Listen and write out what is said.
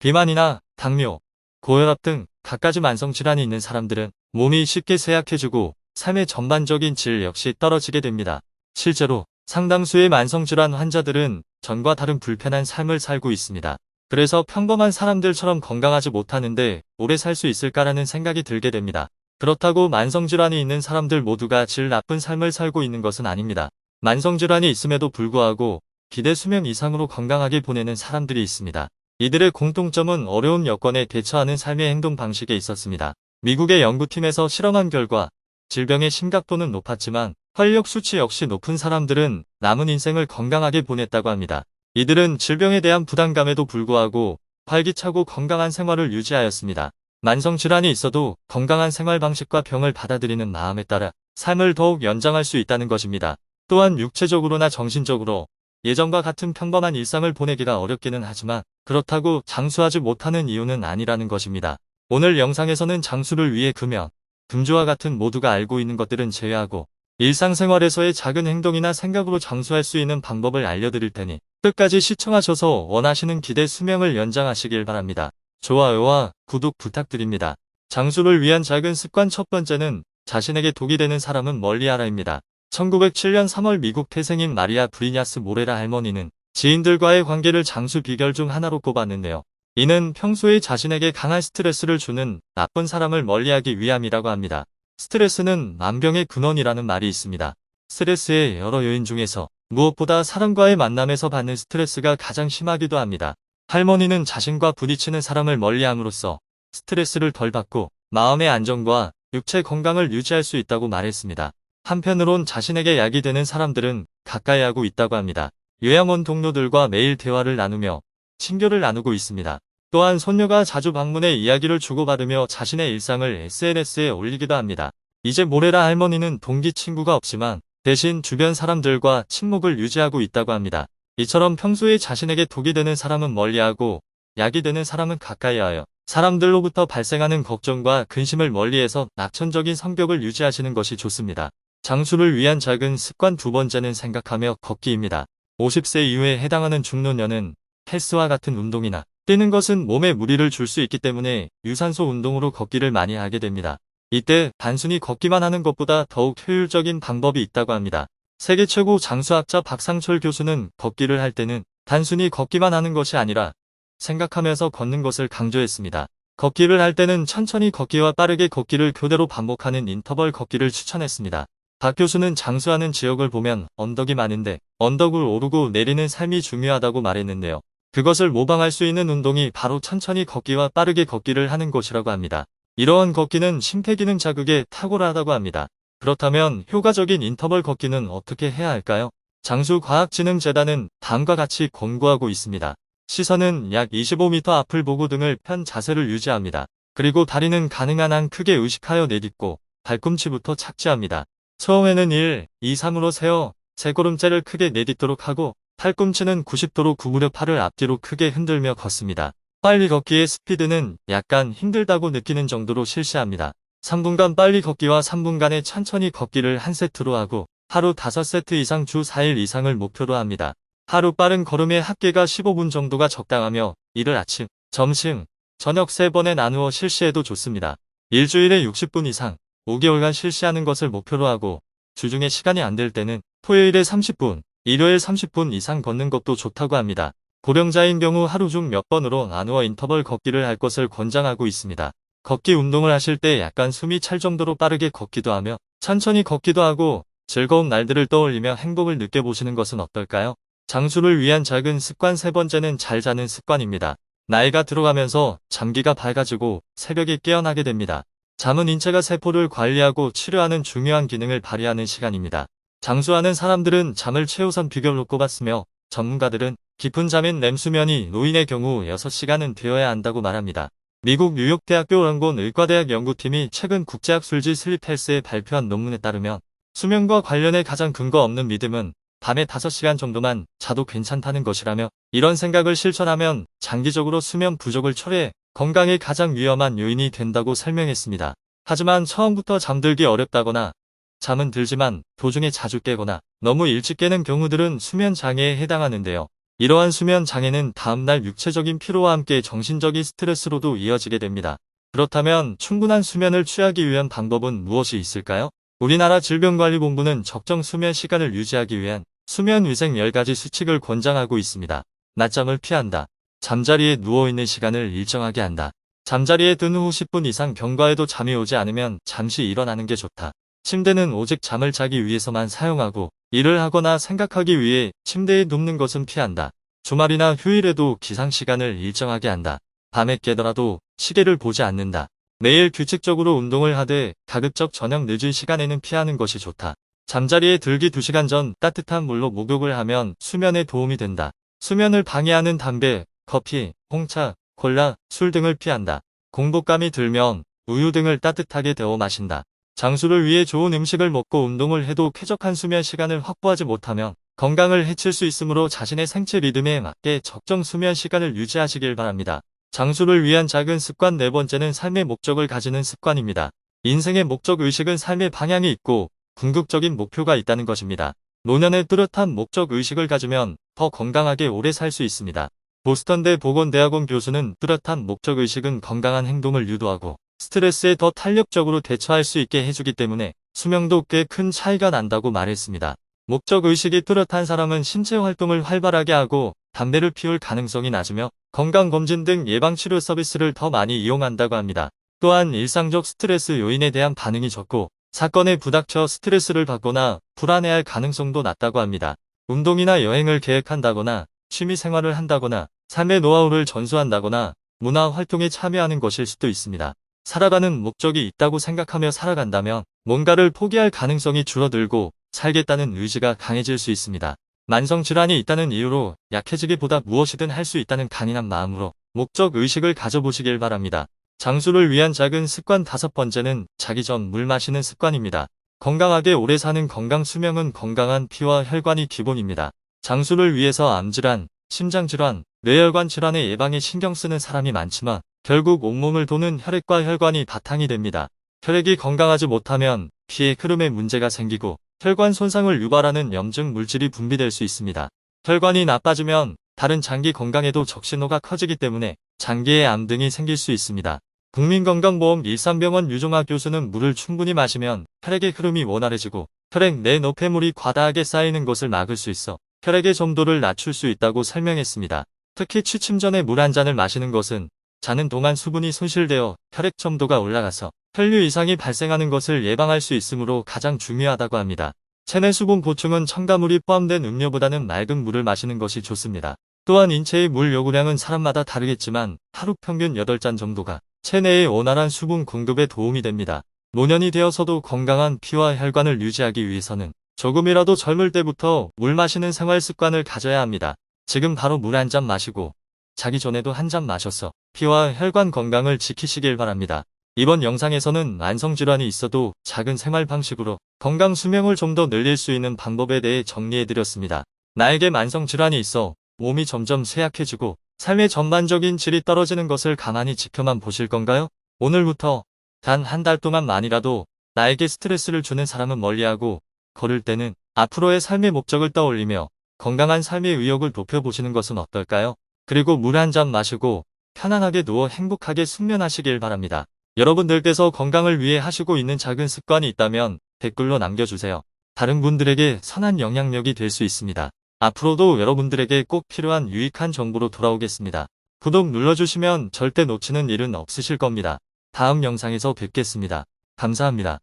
비만이나 당뇨, 고혈압 등 갖가지 만성질환이 있는 사람들은 몸이 쉽게 쇠약해지고 삶의 전반적인 질 역시 떨어지게 됩니다. 실제로 상당수의 만성질환 환자들은 전과 다른 불편한 삶을 살고 있습니다. 그래서 평범한 사람들처럼 건강하지 못하는데 오래 살 수 있을까라는 생각이 들게 됩니다. 그렇다고 만성질환이 있는 사람들 모두가 질 나쁜 삶을 살고 있는 것은 아닙니다. 만성질환이 있음에도 불구하고 기대 수명 이상으로 건강하게 보내는 사람들이 있습니다. 이들의 공통점은 어려운 여건에 대처하는 삶의 행동 방식에 있었습니다. 미국의 연구팀에서 실험한 결과 질병의 심각도는 높았지만 활력 수치 역시 높은 사람들은 남은 인생을 건강하게 보냈다고 합니다. 이들은 질병에 대한 부담감에도 불구하고 활기차고 건강한 생활을 유지하였습니다. 만성질환이 있어도 건강한 생활 방식과 병을 받아들이는 마음에 따라 삶을 더욱 연장할 수 있다는 것입니다. 또한 육체적으로나 정신적으로 예전과 같은 평범한 일상을 보내기가 어렵기는 하지만 그렇다고 장수하지 못하는 이유는 아니라는 것입니다. 오늘 영상에서는 장수를 위해 금연, 금주와 같은 모두가 알고 있는 것들은 제외하고 일상생활에서의 작은 행동이나 생각으로 장수할 수 있는 방법을 알려드릴 테니 끝까지 시청하셔서 원하시는 기대 수명을 연장하시길 바랍니다. 좋아요와 구독 부탁드립니다. 장수를 위한 작은 습관 첫 번째는 자신에게 독이 되는 사람은 멀리 하라입니다. 1907년 3월 미국 태생인 마리아 브리냐스 모레라 할머니는 지인들과의 관계를 장수 비결 중 하나로 꼽았는데요. 이는 평소에 자신에게 강한 스트레스를 주는 나쁜 사람을 멀리하기 위함이라고 합니다. 스트레스는 만병의 근원이라는 말이 있습니다. 스트레스의 여러 요인 중에서 무엇보다 사람과의 만남에서 받는 스트레스가 가장 심하기도 합니다. 할머니는 자신과 부딪히는 사람을 멀리함으로써 스트레스를 덜 받고 마음의 안정과 육체 건강을 유지할 수 있다고 말했습니다. 한편으론 자신에게 약이 되는 사람들은 가까이 하고 있다고 합니다. 요양원 동료들과 매일 대화를 나누며 친교를 나누고 있습니다. 또한 손녀가 자주 방문해 이야기를 주고받으며 자신의 일상을 SNS에 올리기도 합니다. 이제 모레라 할머니는 동기 친구가 없지만 대신 주변 사람들과 친목을 유지하고 있다고 합니다. 이처럼 평소에 자신에게 독이 되는 사람은 멀리하고 약이 되는 사람은 가까이하여 사람들로부터 발생하는 걱정과 근심을 멀리해서 낙천적인 성격을 유지하시는 것이 좋습니다. 장수를 위한 작은 습관 두 번째는 생각하며 걷기입니다. 50세 이후에 해당하는 중노년은 헬스와 같은 운동이나 뛰는 것은 몸에 무리를 줄 수 있기 때문에 유산소 운동으로 걷기를 많이 하게 됩니다. 이때 단순히 걷기만 하는 것보다 더욱 효율적인 방법이 있다고 합니다. 세계 최고 장수학자 박상철 교수는 걷기를 할 때는 단순히 걷기만 하는 것이 아니라 생각하면서 걷는 것을 강조했습니다. 걷기를 할 때는 천천히 걷기와 빠르게 걷기를 교대로 반복하는 인터벌 걷기를 추천했습니다. 박 교수는 장수하는 지역을 보면 언덕이 많은데 언덕을 오르고 내리는 삶이 중요하다고 말했는데요. 그것을 모방할 수 있는 운동이 바로 천천히 걷기와 빠르게 걷기를 하는 것이라고 합니다. 이러한 걷기는 심폐기능 자극에 탁월하다고 합니다. 그렇다면 효과적인 인터벌 걷기는 어떻게 해야 할까요? 장수과학진흥재단은 다음과 같이 권고하고 있습니다. 시선은 약 25m 앞을 보고 등을 편 자세를 유지합니다. 그리고 다리는 가능한 한 크게 의식하여 내딛고 발꿈치부터 착지합니다. 처음에는 1, 2, 3으로 세어 세 걸음째를 크게 내딛도록 하고 팔꿈치는 90도로 구부려 팔을 앞뒤로 크게 흔들며 걷습니다. 빨리 걷기의 스피드는 약간 힘들다고 느끼는 정도로 실시합니다. 3분간 빨리 걷기와 3분간의 천천히 걷기를 한 세트로 하고 하루 5세트 이상 주 4일 이상을 목표로 합니다. 하루 빠른 걸음의 합계가 15분 정도가 적당하며 이를 아침, 점심, 저녁 3번에 나누어 실시해도 좋습니다. 일주일에 60분 이상, 5개월간 실시하는 것을 목표로 하고 주중에 시간이 안 될 때는 토요일에 30분, 일요일 30분 이상 걷는 것도 좋다고 합니다. 고령자인 경우 하루 중 몇 번으로 나누어 인터벌 걷기를 할 것을 권장하고 있습니다. 걷기 운동을 하실 때 약간 숨이 찰 정도로 빠르게 걷기도 하며 천천히 걷기도 하고 즐거운 날들을 떠올리며 행복을 느껴보시는 것은 어떨까요? 장수를 위한 작은 습관 세 번째는 잘 자는 습관입니다. 나이가 들어가면서 잠기가 밝아지고 새벽에 깨어나게 됩니다. 잠은 인체가 세포를 관리하고 치료하는 중요한 기능을 발휘하는 시간입니다. 장수하는 사람들은 잠을 최우선 비결로 꼽았으며 전문가들은 깊은 잠인 렘수면이 노인의 경우 6시간은 되어야 한다고 말합니다. 미국 뉴욕대학교 런곤 의과대학 연구팀이 최근 국제학술지 슬립헬스에 발표한 논문에 따르면 수면과 관련해 가장 근거 없는 믿음은 밤에 5시간 정도만 자도 괜찮다는 것이라며 이런 생각을 실천하면 장기적으로 수면 부족을 초래해 건강에 가장 위험한 요인이 된다고 설명했습니다. 하지만 처음부터 잠들기 어렵다거나 잠은 들지만 도중에 자주 깨거나 너무 일찍 깨는 경우들은 수면 장애에 해당하는데요. 이러한 수면 장애는 다음날 육체적인 피로와 함께 정신적인 스트레스로도 이어지게 됩니다. 그렇다면 충분한 수면을 취하기 위한 방법은 무엇이 있을까요? 우리나라 질병관리본부는 적정 수면 시간을 유지하기 위한 수면 위생 10가지 수칙을 권장하고 있습니다. 낮잠을 피한다. 잠자리에 누워있는 시간을 일정하게 한다. 잠자리에 든 후 10분 이상 경과에도 잠이 오지 않으면 잠시 일어나는 게 좋다. 침대는 오직 잠을 자기 위해서만 사용하고 일을 하거나 생각하기 위해 침대에 눕는 것은 피한다. 주말이나 휴일에도 기상시간을 일정하게 한다. 밤에 깨더라도 시계를 보지 않는다. 매일 규칙적으로 운동을 하되 가급적 저녁 늦은 시간에는 피하는 것이 좋다. 잠자리에 들기 2시간 전 따뜻한 물로 목욕을 하면 수면에 도움이 된다. 수면을 방해하는 담배, 커피, 홍차, 콜라, 술 등을 피한다. 공복감이 들면 우유 등을 따뜻하게 데워 마신다. 장수를 위해 좋은 음식을 먹고 운동을 해도 쾌적한 수면 시간을 확보하지 못하면 건강을 해칠 수 있으므로 자신의 생체 리듬에 맞게 적정 수면 시간을 유지하시길 바랍니다. 장수를 위한 작은 습관 네 번째는 삶의 목적을 가지는 습관입니다. 인생의 목적 의식은 삶의 방향이 있고 궁극적인 목표가 있다는 것입니다. 노년에 뚜렷한 목적 의식을 가지면 더 건강하게 오래 살 수 있습니다. 보스턴대 보건대학원 교수는 뚜렷한 목적 의식은 건강한 행동을 유도하고 스트레스에 더 탄력적으로 대처할 수 있게 해주기 때문에 수명도 꽤 큰 차이가 난다고 말했습니다. 목적 의식이 뚜렷한 사람은 신체 활동을 활발하게 하고 담배를 피울 가능성이 낮으며 건강검진 등 예방치료 서비스를 더 많이 이용한다고 합니다. 또한 일상적 스트레스 요인에 대한 반응이 적고 사건에 부닥쳐 스트레스를 받거나 불안해할 가능성도 낮다고 합니다. 운동이나 여행을 계획한다거나 취미 생활을 한다거나 삶의 노하우를 전수한다거나 문화 활동에 참여하는 것일 수도 있습니다. 살아가는 목적이 있다고 생각하며 살아간다면 뭔가를 포기할 가능성이 줄어들고 살겠다는 의지가 강해질 수 있습니다. 만성질환이 있다는 이유로 약해지기보다 무엇이든 할 수 있다는 강인한 마음으로 목적 의식을 가져보시길 바랍니다. 장수를 위한 작은 습관 다섯 번째는 자기 전 물 마시는 습관입니다. 건강하게 오래 사는 건강 수명은 건강한 피와 혈관이 기본입니다. 장수를 위해서 암질환, 심장질환, 뇌혈관 질환의 예방에 신경 쓰는 사람이 많지만 결국 온몸을 도는 혈액과 혈관이 바탕이 됩니다. 혈액이 건강하지 못하면 피의 흐름에 문제가 생기고 혈관 손상을 유발하는 염증 물질이 분비될 수 있습니다. 혈관이 나빠지면 다른 장기 건강에도 적신호가 커지기 때문에 장기의 암 등이 생길 수 있습니다. 국민건강보험 일산병원 유종학 교수는 물을 충분히 마시면 혈액의 흐름이 원활해지고 혈액 내 노폐물이 과다하게 쌓이는 것을 막을 수 있어 혈액의 점도를 낮출 수 있다고 설명했습니다. 특히 취침 전에 물 한 잔을 마시는 것은 자는 동안 수분이 손실되어 혈액 점도가 올라가서 혈류 이상이 발생하는 것을 예방할 수 있으므로 가장 중요하다고 합니다. 체내 수분 보충은 첨가물이 포함된 음료보다는 맑은 물을 마시는 것이 좋습니다. 또한 인체의 물 요구량은 사람마다 다르겠지만 하루 평균 8잔 정도가 체내의 원활한 수분 공급에 도움이 됩니다. 노년이 되어서도 건강한 피와 혈관을 유지하기 위해서는 조금이라도 젊을 때부터 물 마시는 생활 습관을 가져야 합니다. 지금 바로 물 한 잔 마시고 자기 전에도 한 잔 마셔서 피와 혈관 건강을 지키시길 바랍니다. 이번 영상에서는 만성질환이 있어도 작은 생활 방식으로 건강 수명을 좀 더 늘릴 수 있는 방법에 대해 정리해드렸습니다. 나에게 만성질환이 있어 몸이 점점 쇠약해지고 삶의 전반적인 질이 떨어지는 것을 가만히 지켜만 보실 건가요? 오늘부터 단 한 달 동안만이라도 나에게 스트레스를 주는 사람은 멀리하고 걸을 때는 앞으로의 삶의 목적을 떠올리며 건강한 삶의 의욕을 높여보시는 것은 어떨까요? 그리고 물 한 잔 마시고 편안하게 누워 행복하게 숙면하시길 바랍니다. 여러분들께서 건강을 위해 하시고 있는 작은 습관이 있다면 댓글로 남겨주세요. 다른 분들에게 선한 영향력이 될 수 있습니다. 앞으로도 여러분들에게 꼭 필요한 유익한 정보로 돌아오겠습니다. 구독 눌러주시면 절대 놓치는 일은 없으실 겁니다. 다음 영상에서 뵙겠습니다. 감사합니다.